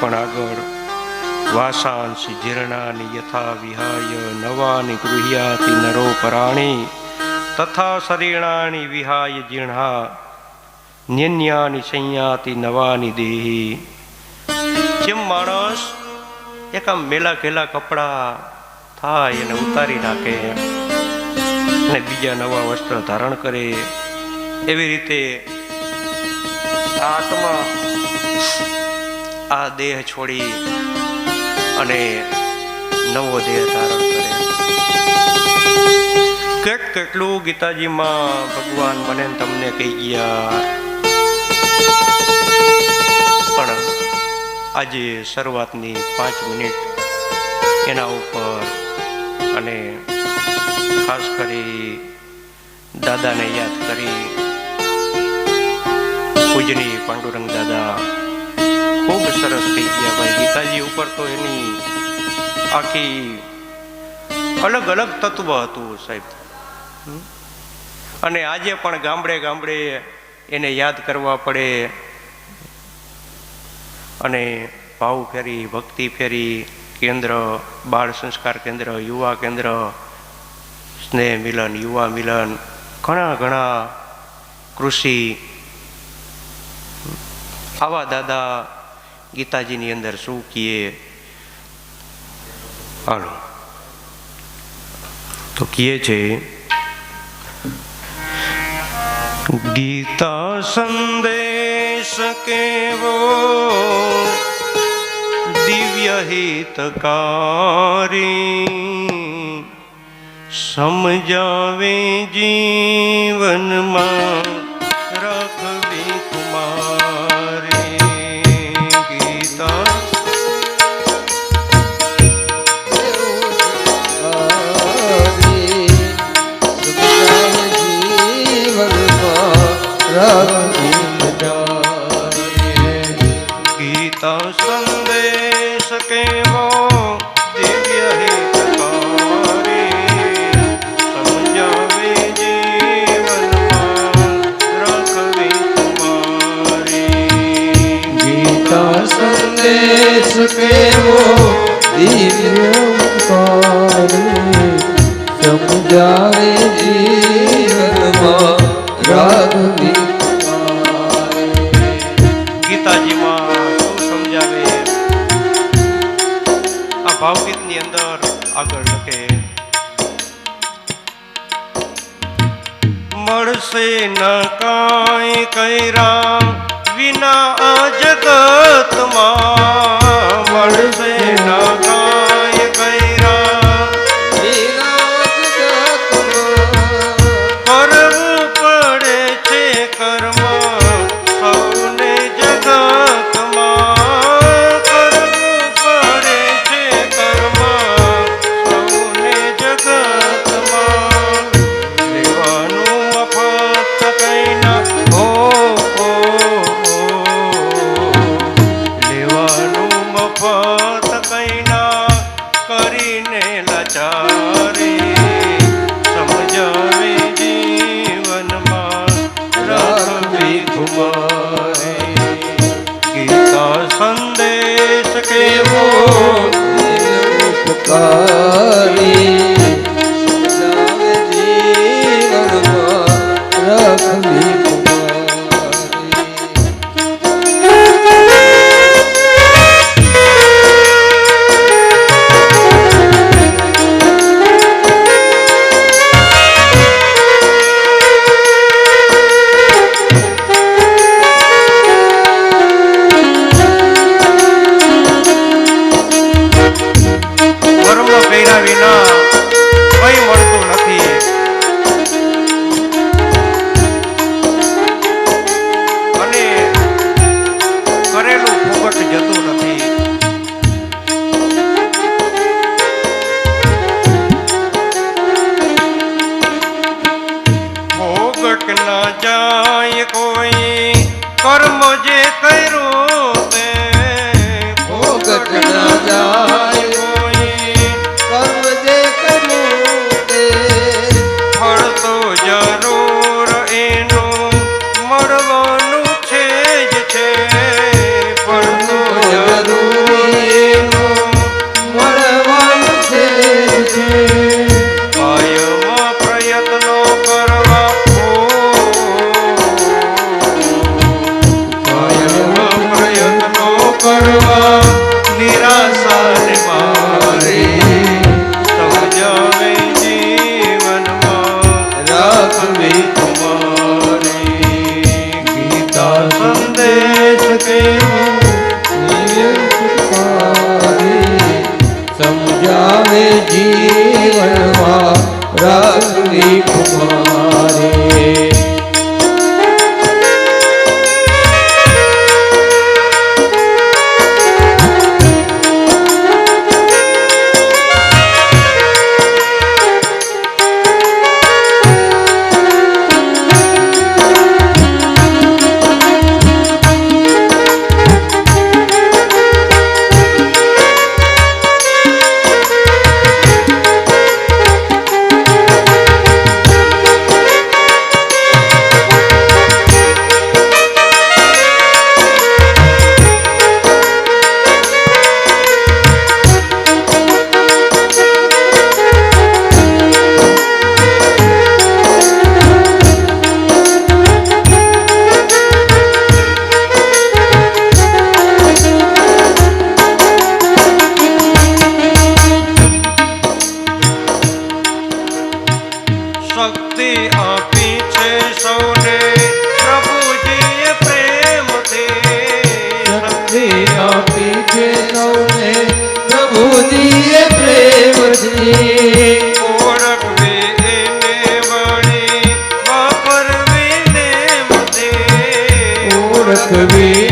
પણ આગળ વાસાંસી જીર્ણાની યથા વિહાય નવાની ગૃહ્યાતિ નરો પરાણી તથા શરીણાની વિહાય જીર્ણા નિન્યાની સંયાતિ નવાની દેહી. જેમ માણસ એક આમ મેલા ઘેલા કપડા થાય એને ઉતારી નાખે અને બીજા નવા વસ્ત્ર ધારણ કરે, એવી રીતે આત્મા આ દેહ છોડી અને નવો દેહ ધારણ કરે. કેટ કેટલું ગીતાજીમાં ભગવાન મને તમને કહી ગયા. પણ આજે શરૂઆતની પાંચ મિનિટ એના ઉપર અને ખાસ કરી દાદાને યાદ કરી. પૂજની પાંડુરંગ દાદા ખૂબ સરસ થઈ ગયા ભાઈ. ગીતાજી ઉપર તો એની આખી અલગ અલગ તત્વ હતું સાહેબ? અને આજે પણ ગામડે ગામડે એને યાદ કરવા પડે. અને ભાવ ફેરી, ભક્તિ ફેરી, કેન્દ્ર, બાળ સંસ્કાર કેન્દ્ર, યુવા કેન્દ્ર, સ્નેહ મિલન, યુવા મિલન, ઘણા ઘણા કૃષિ. આવા દાદા ગીતાજીની અંદર શું કીએ હાલો તો કીએ છે ગીતા સંદેશ કેવો દિવ્ય હિતકારી સમજાવે જીવનમાં ગીતા સંદેશ કેવો? દિવ્ય ગીતા સંદેશ કેવો? દિવ્ય સમજાવે જીવનમાં મળશે ન કાંઈ કૈરા વિના આ જગતમાં. Oh.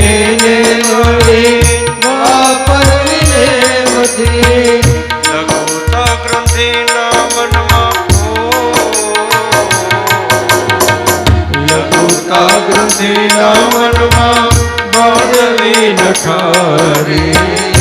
એને મળી વાપરવી એમથી લઘુતા ગ્રંથિના મનમાં લઘુતા ગ્રંથિના નઠારી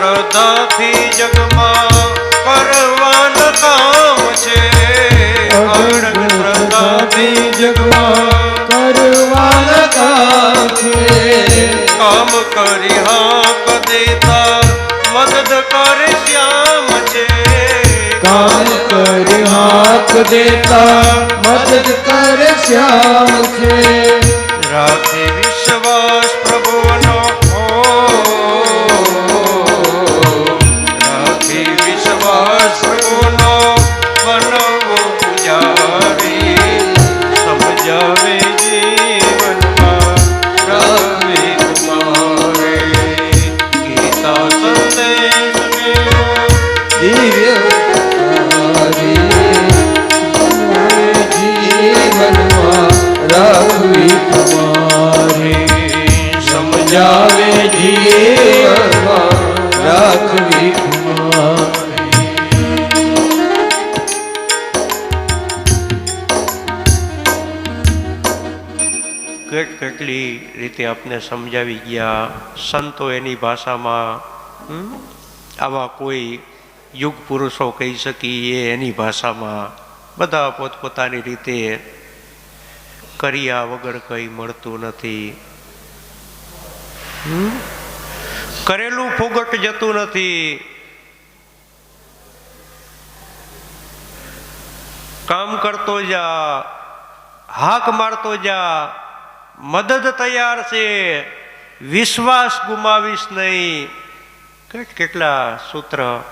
શ્રદ્ધાથી જગમાં કરવાના કામ છે. અડગ શ્રદ્ધાથી જગમાં કરવાના કામ છે. કામ કરી હાક દેતા, મદદ કરે શ્યામ છે. કામ કરી હાથ દેતા, મદદ કરે શ્યામ છે. રાખે સમજાવે જીવનમાં રાખવી કુમારી કેટ કેટલી રીતે આપને સમજાવી ગયા સંતો એની ભાષામાં હમ, આવા કોઈ યુગ પુરુષો કહી શકીએ એની ભાષામાં બધા પોતપોતાની રીતે કર્યા વગર કંઈ મળતું નથી હમ? કરેલું ફુગટ જતું નથી. કામ કરતો જા, હાક મારતો જા, મદદ તૈયાર છે, વિશ્વાસ ગુમાવીશ નહીં. કેટલા સૂત્ર